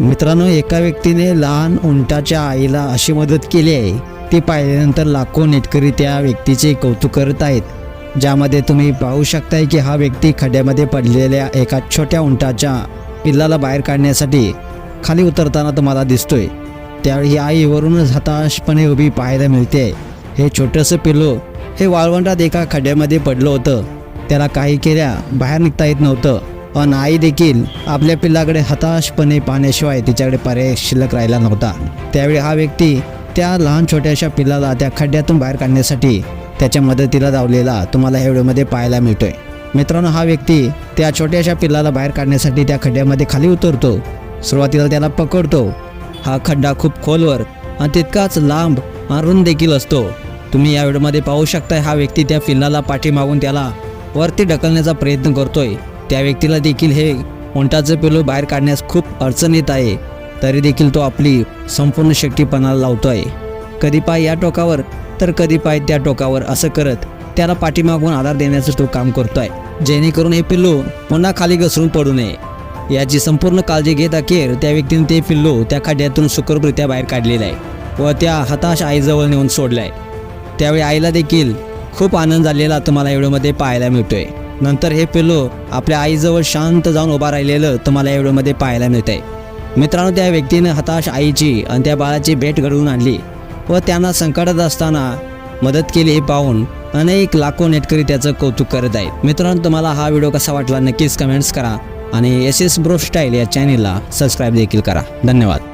मित्रांनो एका व्यक्तीने लहान उंटाच्या आईला अशी मदत केली आहे. ती पाहिल्यानंतर लाखो नेटकरी त्या व्यक्तीचे कौतुक करत आहेत. ज्यामध्ये तुम्ही पाहू शकताय की हा व्यक्ती खड्ड्यामध्ये पडलेल्या एका छोट्या उंटाच्या पिल्लाला बाहेर काढण्यासाठी खाली उतरताना तुम्हाला दिसतोय. त्यावेळी आईवरूनच हताशपणे उभी पाहायला मिळते. हे छोटंसं पिल्लू हे वाळवंटात एका खड्ड्यामध्ये पडलं होतं. त्याला काही केल्या बाहेर निघता येत नव्हतं. पण आई देखील आपल्या पिल्लाकडे हताशपणे पाहण्याशिवाय तिच्याकडे पर्याय शिल्लक राहिला नव्हता. त्यावेळी हा व्यक्ती त्या लहान छोट्याशा पिल्लाला त्या खड्ड्यातून बाहेर काढण्यासाठी त्याच्या मदतीला धावलेला तुम्हाला ह्या व्हिडिओमध्ये पाहायला मिळतोय. मित्रांनो हा व्यक्ती त्या छोट्याशा पिल्लाला बाहेर काढण्यासाठी त्या खड्ड्यामध्ये खाली उतरतो. सुरुवातीला त्याला पकडतो. हा खड्डा खूप खोलवर आणि तितकाच लांब अरुण देखील असतो. तुम्ही या व्हिडिओमध्ये पाहू शकताय हा व्यक्ती त्या पिल्लाला पाठीमागून त्याला वरती ढकलण्याचा प्रयत्न करतोय. त्या व्यक्तीला देखील हे उंटाचं पिल्लू बाहेर काढण्यास खूप अडचण येत आहे. तरी देखील तो आपली संपूर्ण शक्तीपणाला लावतो आहे कधी पाय या टोकावर तर कधी पाय त्या टोकावर असं करत त्याला पाठीमागून आधार देण्याचं तो काम करतो आहे जेणेकरून हे पिल्लू पुन्हा खाली घसरून पडू नये. याची संपूर्ण काळजी घेत अखेर त्या व्यक्तीने ते पिल्लू त्या खड्ड्यातून सुखरूपरित्या बाहेर काढलेलं आहे व त्या हताश आईजवळ नेऊन सोडलं आहे त्यावेळी आईला देखील खूप आनंद झालेला तुम्हाला या व्हिडिओमध्ये पाहायला मिळतोय. नंतर हे पिल्लू आपल्या आईजवळ शांत जाऊन उभा राहिलेलं तुम्हाला या व्हिडिओमध्ये पाहायला मिळतंय. मित्रांनो त्या व्यक्तीनं हताश आईची आणि त्या बाळाची भेट घडवून आणली व त्यांना संकटात असताना मदत केली हे पाहून अनेक लाखो नेटकरी त्याचं कौतुक करत आहेत. मित्रांनो तुम्हाला हा व्हिडिओ कसा वाटला नक्कीच कमेंट्स करा आणि एस एस ब्रो स्टाईल या चॅनेलला सबस्क्राईब देखील करा. धन्यवाद.